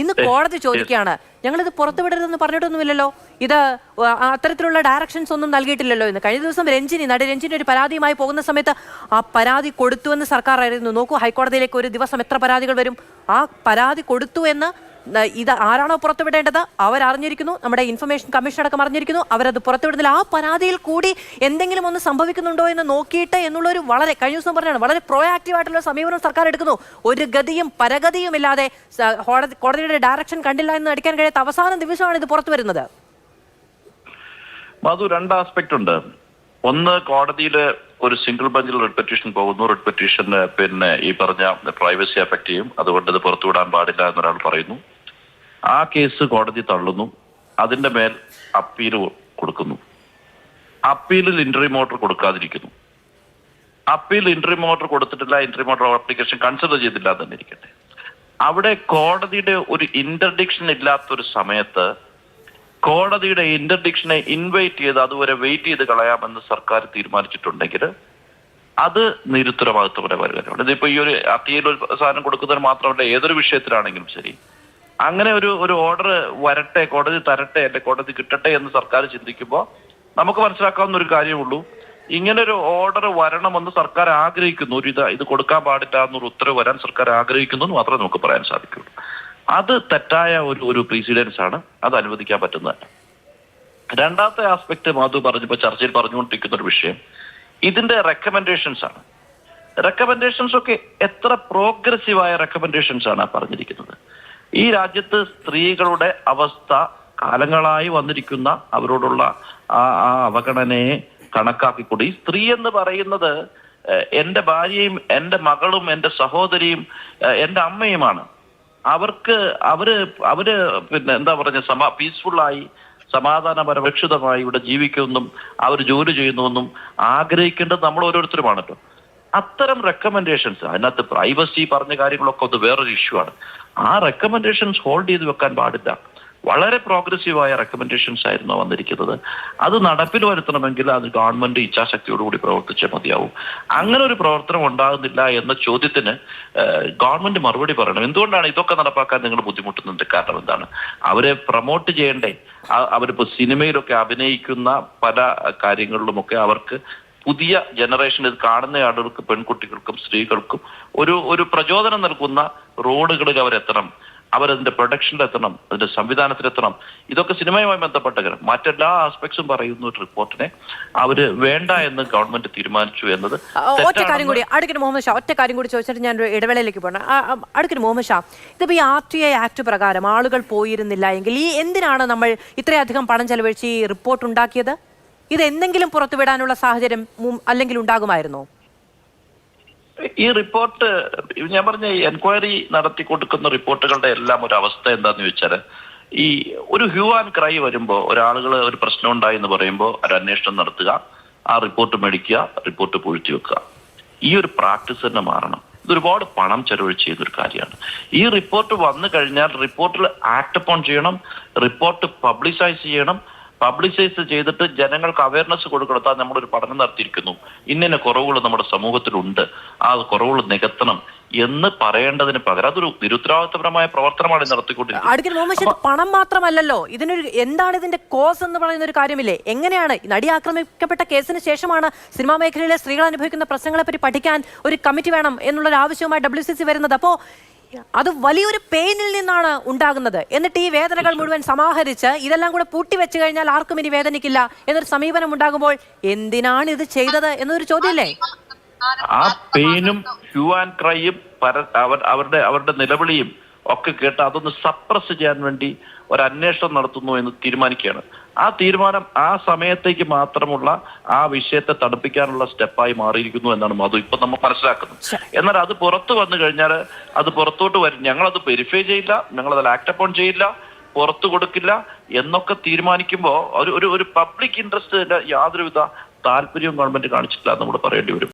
ഇന്ന് കോടതി ചോദിക്കുകയാണ് ഞങ്ങളിത് പുറത്തുവിടരുതെന്ന് പറഞ്ഞിട്ടൊന്നുമില്ലല്ലോ? ഇത് അത്തരത്തിലുള്ള ഡയറക്ഷൻസ് ഒന്നും നൽകിയിട്ടില്ലല്ലോ? എന്ന്. കഴിഞ്ഞ ദിവസം രഞ്ജിനി നടി രഞ്ജിനി ഒരു പരാതിയുമായി പോകുന്ന സമയത്ത് ആ പരാതി കൊടുത്തുവെന്ന് സർക്കാർ ആയിരുന്നു നോക്കൂ ഹൈക്കോടതിയിലേക്ക് ഒരു ദിവസം എത്ര പരാതികൾ വരും? ആ പരാതി കൊടുത്തു എന്ന് ഇത് ആരാണോ പുറത്തുവിടേണ്ടത്? അവരറിഞ്ഞിരിക്കുന്നു. നമ്മുടെ ഇൻഫർമേഷൻ കമ്മീഷൻ അടക്കം അറിഞ്ഞിരിക്കുന്നു. അവരത് പുറത്തുവിടുന്നില്ല ആ പരാതിയിൽ കൂടി എന്തെങ്കിലും ഒന്ന് സംഭവിക്കുന്നുണ്ടോ എന്ന് നോക്കിയിട്ട് എന്നുള്ളൊരു വളരെ കഴിഞ്ഞ ദിവസം പറഞ്ഞാണ് വളരെ പ്രോആക്റ്റീവ് ആയിട്ടുള്ള സമീപനം സർക്കാർ എടുക്കുന്നു. ഒരു ഗതിയും പരഗതിയും ഇല്ലാതെ കോടതിയുടെ ഡയറക്ഷൻ കണ്ടില്ല എന്ന് അടിക്കാൻ കഴിയാത്ത അവസാന ദിവസമാണ് ഇത് പുറത്തു വരുന്നത്. മധു രണ്ട് ആസ്പെക്ട് ഉണ്ട്. ഒന്ന് കോടതിയിൽ ഒരു സിംഗിൾ ബെഞ്ചിൽ റെഡ് പെറ്റീഷൻ പോകുന്നു. റെഡ് പെറ്റീഷന് പിന്നെ ഈ പറഞ്ഞ പ്രൈവസി അഫക്ട് ചെയ്യും. അതുകൊണ്ട് ഇത് പുറത്തുവിടാൻ പാടില്ല എന്നൊരാൾ പറയുന്നു. ആ കേസ് കോടതി തള്ളുന്നു. അതിന്റെ മേൽ അപ്പീൽ കൊടുക്കുന്നു. അപ്പീലിൽ ഇൻട്രി മോട്ടർ കൊടുക്കാതിരിക്കുന്നു. അപ്പീൽ ഇൻട്രി മോട്ടർ കൊടുത്തിട്ടില്ല ഇൻട്രി മോട്ടർ ആപ്ലിക്കേഷൻ കൺസിഡർ ചെയ്തില്ല തന്നെ ഇരിക്കട്ടെ. അവിടെ കോടതിയുടെ ഒരു ഇന്റർഡിക്ഷൻ ഇല്ലാത്ത ഒരു സമയത്ത് കോടതിയുടെ ഇന്റർഡിക്ഷനെ ഇൻവൈറ്റ് ചെയ്ത് അതുവരെ വെയിറ്റ് ചെയ്ത് കളയാമെന്ന് സർക്കാർ തീരുമാനിച്ചിട്ടുണ്ടെങ്കിൽ അത് നിരുത്തരവാദിത്വപരമായ കാര്യമാണ്. ഇതിപ്പോ ഈ ഒരു അപ്പീൽ ഒരു സാധനം കൊടുക്കുന്നതിന് മാത്രമല്ല ഏതൊരു വിഷയത്തിലാണെങ്കിലും ശരി. അങ്ങനെ ഒരു ഒരു ഓർഡർ വരട്ടെ കോടതി തരട്ടെ അല്ലെ കോടതി കിട്ടട്ടെ എന്ന് സർക്കാർ ചിന്തിക്കുമ്പോൾ നമുക്ക് മനസ്സിലാക്കാവുന്ന ഒരു കാര്യമുള്ളൂ. ഇങ്ങനെ ഒരു ഓർഡർ വരണമെന്ന് സർക്കാർ ആഗ്രഹിക്കുന്നു. ഒരു ഇത് ഇത് കൊടുക്കാൻ പാടില്ല എന്നൊരു ഉത്തരവ് വരാൻ സർക്കാർ ആഗ്രഹിക്കുന്നു എന്ന് മാത്രമേ നമുക്ക് പറയാൻ സാധിക്കുള്ളൂ. അത് തെറ്റായ ഒരു ഒരു പ്രീസിഡൻസ് ആണ്. അത് അനുവദിക്കാൻ പറ്റുന്നതല്ല. രണ്ടാമത്തെ ആസ്പെക്ട് മാധു പറഞ്ഞപ്പോൾ ചർച്ചയിൽ പറഞ്ഞുകൊണ്ടിരിക്കുന്ന ഒരു വിഷയം ഇതിന്റെ റെക്കമെൻഡേഷൻസ് ആണ്. റെക്കമെൻഡേഷൻസ് ഒക്കെ എത്ര പ്രോഗ്രസീവായ റെക്കമെൻഡേഷൻസ് ആണ് പറഞ്ഞിരിക്കുന്നത്. ഈ രാജ്യത്ത് സ്ത്രീകളുടെ അവസ്ഥ കാലങ്ങളായി വന്നിരിക്കുന്ന അവരോടുള്ള ആ ആ അവഗണനയെ കണക്കാക്കിക്കൊണ്ട്. ഈ സ്ത്രീ എന്ന് പറയുന്നത് എന്റെ ഭാര്യയും എന്റെ മകളും എന്റെ സഹോദരിയും എന്റെ അമ്മയുമാണ്. അവർക്ക് അവർ അവർ പിന്നെ എന്താ പറഞ്ഞ സമാ പീസ്ഫുള്ളായി സമാധാനപരപക്ഷിതമായി ഇവിടെ ജീവിക്കുമെന്നും അവർ ജോലി ചെയ്യുന്നുവെന്നും ആഗ്രഹിക്കേണ്ടത് നമ്മൾ ഓരോരുത്തരുമാണല്ലോ. അത്തരം റെക്കമെൻഡേഷൻസ് അതിനകത്ത് പ്രൈവസി പറഞ്ഞ കാര്യങ്ങളൊക്കെ ഒന്ന് വേറൊരു ഇഷ്യൂ ആണ്. ആ റെക്കമെൻഡേഷൻസ് ഹോൾഡ് ചെയ്ത് വെക്കാൻ പാടില്ല. വളരെ പ്രോഗ്രസീവായ റെക്കമെൻഡേഷൻസ് ആയിരുന്നു വന്നിരിക്കുന്നത്. അത് നടപ്പിൽ വരുത്തണമെങ്കിൽ അത് ഗവൺമെന്റ് ഇച്ഛാശക്തിയോടുകൂടി പ്രവർത്തിച്ചേ മതിയാവും. അങ്ങനെ ഒരു പ്രവർത്തനം ഉണ്ടാകുന്നില്ല എന്ന ചോദ്യത്തിന് ഗവൺമെന്റ് മറുപടി പറയണം. എന്തുകൊണ്ടാണ് ഇതൊക്കെ നടപ്പാക്കാൻ നിങ്ങൾ ബുദ്ധിമുട്ടുന്നത്? കാരണം എന്താണ്? അവരെ പ്രൊമോട്ട് ചെയ്യേണ്ടേ? അവരിപ്പോ സിനിമയിലൊക്കെ അഭിനയിക്കുന്ന പല കാര്യങ്ങളിലുമൊക്കെ അവർക്ക് പുതിയ ജനറേഷൻ ഇത് കാണുന്ന ആളുകൾക്ക് പെൺകുട്ടികൾക്കും സ്ത്രീകൾക്കും ഒരു ഒരു പ്രചോദനം നൽകുന്ന റോഡുകളിൽ അവരെത്തണം. അവരതിന്റെ പ്രൊഡക്ഷനിലെത്തണം അതിന്റെ സംവിധാനത്തിലെത്തണം ഇതൊക്കെ സിനിമയുമായി ബന്ധപ്പെട്ട കാര്യം. മറ്റെല്ലാ ആസ്പെക്ട്സും പറയുന്ന ഒരു റിപ്പോർട്ടിനെ അവർ വേണ്ട എന്ന് ഗവൺമെന്റ് തീരുമാനിച്ചു എന്നത് ഒറ്റ കാര്യം കൂടി. അടുക്കിന് മുഹമ്മദ് ഷാ ഒറ്റ കാര്യം കൂടി ചോദിച്ചിട്ട് ഞാൻ ഇടവേളയിലേക്ക് പോകണം. അടുക്കിന് മുഹമ്മദ് ഷാ ഇതിപ്പോ ഈ ആർ ടി ഐ ആക്ട് പ്രകാരം ആളുകൾ പോയിരുന്നില്ല എങ്കിൽ ഈ എന്തിനാണ് നമ്മൾ ഇത്രയധികം പണം ചെലവഴിച്ച് ഈ റിപ്പോർട്ട് ഉണ്ടാക്കിയത്? ഇത് എന്തെങ്കിലും പുറത്തുവിടാനുള്ള സാഹചര്യം അല്ലെങ്കിൽ ഉണ്ടാകുമായിരുന്നോ? ഈ റിപ്പോർട്ട് ഞാൻ പറഞ്ഞ എൻക്വയറി നടത്തി കൊടുക്കുന്ന റിപ്പോർട്ടുകളുടെ എല്ലാം ഒരു അവസ്ഥ എന്താന്ന് ചോദിച്ചാൽ ഈ ഒരു ഹ്യൂ ആൻഡ് ക്രൈ വരുമ്പോ ഒരാളുകൾ ഒരു പ്രശ്നം ഉണ്ടായി എന്ന് പറയുമ്പോൾ ഒരു അന്വേഷണം നടത്തുക ആ റിപ്പോർട്ട് മേടിക്കുക റിപ്പോർട്ട് പൂഴ്ത്തി വെക്കുക. ഈ ഒരു പ്രാക്ടീസ് തന്നെ മാറണം. ഇത് ഒരുപാട് പണം ചെലവഴിച്ച് ചെയ്യുന്നൊരു കാര്യമാണ്. ഈ റിപ്പോർട്ട് വന്നു കഴിഞ്ഞാൽ റിപ്പോർട്ടിൽ ആക്ട് അപ്പോൺ ചെയ്യണം റിപ്പോർട്ട് പബ്ലിസൈസ് ചെയ്യണം പബ്ലിസൈസ് ചെയ്തിട്ട് ജനങ്ങൾക്ക് അവയർനെസ് കൊടുക്കണം. നമ്മളൊരു പഠനം നടത്തിയിരിക്കുന്നു. ഇന്നിന്ന കുറവുകൾ നമ്മുടെ സമൂഹത്തിലുണ്ട്. ആ കുറവുകൾ നികത്തണം എന്ന് പറയേണ്ടതിന് പകരം അതൊരു നിരുത്തരവാദിത്തപരമായ പ്രവർത്തനമാണ് നടത്തിക്കൊണ്ടിരിക്കുന്നത്. പണം മാത്രമല്ലല്ലോ. ഇതിനൊരു എന്താണ് ഇതിന്റെ കോസ് എന്ന് പറയുന്ന ഒരു കാര്യമില്ലേ? എങ്ങനെയാണ് നടി ആക്രമിക്കപ്പെട്ട കേസിന് ശേഷമാണ് സിനിമാ മേഖലയിലെ സ്ത്രീകൾ അനുഭവിക്കുന്ന പ്രശ്നങ്ങളെ പറ്റി പഠിക്കാൻ ഒരു കമ്മിറ്റി വേണം എന്നുള്ളൊരു ആവശ്യവുമായി ഡബ്ല്യു സി സി വരുന്നത്? അപ്പോ അത് വലിയൊരു പെയിനിൽ നിന്നാണ് ഉണ്ടാകുന്നത്. എന്നിട്ട് ഈ വേദനകൾ മുഴുവൻ സമാഹരിച്ച് ഇതെല്ലാം കൂടെ പൂട്ടി വെച്ച് കഴിഞ്ഞാൽ ആർക്കും ഇനി വേദനിക്കില്ല എന്നൊരു സമീപനം ഉണ്ടാകുമ്പോൾ എന്തിനാണ് ഇത് ചെയ്തത് എന്നൊരു ചോദ്യമല്ലേ ആ പെയിനും ഹ്യൂ ആൻഡ് ക്രൈയും അവരുടെ അവരുടെ നിലവിളിയും ഒക്കെ കേട്ട് അതൊന്ന് സപ്രസ് ചെയ്യാൻ വേണ്ടി ഒരു അന്വേഷണം നടത്തുന്നു എന്ന് തീരുമാനിക്കുകയാണ്. ആ തീരുമാനം ആ സമയത്തേക്ക് മാത്രമുള്ള ആ വിഷയത്തെ തണുപ്പിക്കാനുള്ള സ്റ്റെപ്പായി മാറിയിരിക്കുന്നു എന്നാണ് മധു ഇപ്പൊ നമ്മൾ മനസ്സിലാക്കുന്നത്. എന്നാൽ അത് പുറത്തു വന്നു കഴിഞ്ഞാൽ അത് പുറത്തോട്ട് വരും. ഞങ്ങളത് വെരിഫൈ ചെയ്യില്ല. ഞങ്ങളത് ആക്ട് അപ്പോൺ ചെയ്യില്ല. പുറത്തു കൊടുക്കില്ല എന്നൊക്കെ തീരുമാനിക്കുമ്പോൾ ഒരു ഒരു പബ്ലിക് ഇൻട്രസ്റ്റ് യാതൊരുവിധ താല്പര്യവും ഗവൺമെന്റ് കാണിച്ചിട്ടില്ല എന്ന് നമ്മൾ പറയേണ്ടി വരും.